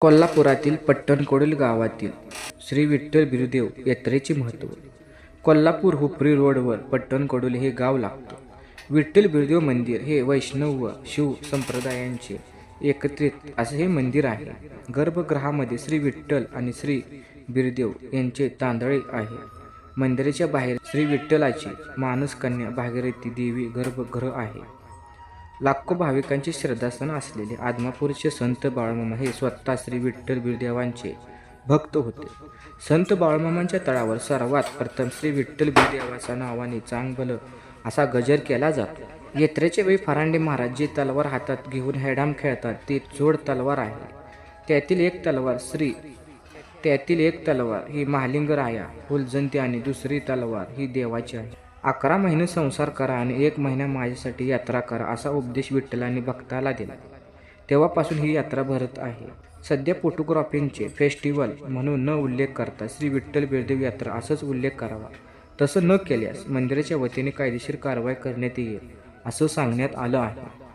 कोल्हापुरातील पट्टणकोडील गावातील श्री विठ्ठल बिरुदेव यात्रेचे महत्त्व. कोल्हापूर हुपरी रोडवर पट्टणकोडोली हे गाव लागतं. विठ्ठल बिरुदेव मंदिर हे वैष्णव व शिव संप्रदायांचे एकत्रित असे हे मंदिर आहे. गर्भगृहामध्ये श्री विठ्ठल आणि श्री बिरुदेव यांचे तांदळे आहे. मंदिराच्या बाहेर श्री विठ्ठलाची मानसकन्या भागीरथी देवी गर्भगृह आहे. लाखो भाविकांचे श्रद्धास्थान असलेले आदमापूरचे संत बाळमामा हे स्वतः श्री विठ्ठल बिरदेवांचे भक्त होते. संत बाळमामांच्या तळावर सर्वात प्रथम श्री विठ्ठल बिरदेवाच्या नावाने चांगबल असा गजर केला जातो. यात्रेच्या वेळी फरांडे महाराज जे तलवार हातात घेऊन हेडाम खेळतात ते जोड तलवार आहे. त्यातील एक तलवार श्री त्यातील एक तलवार ही महालिंग राया फुलजंती आणि दुसरी तलवार ही देवाची आहे. अकरा महिने संसार करा आणि एक महिना माझ्यासाठी यात्रा करा असा उपदेश विठ्ठलाने भक्ताला दिला. तेव्हापासून ही यात्रा भरत आहे. सध्या फोटोग्राफींचे फेस्टिवल म्हणून न उल्लेख करता श्री विठ्ठल बिरदेव यात्रा असंच उल्लेख करावा. तसं न केल्यास मंदिराच्या वतीने कायदेशीर कारवाई करण्यात येईल असं सांगण्यात आलं आहे.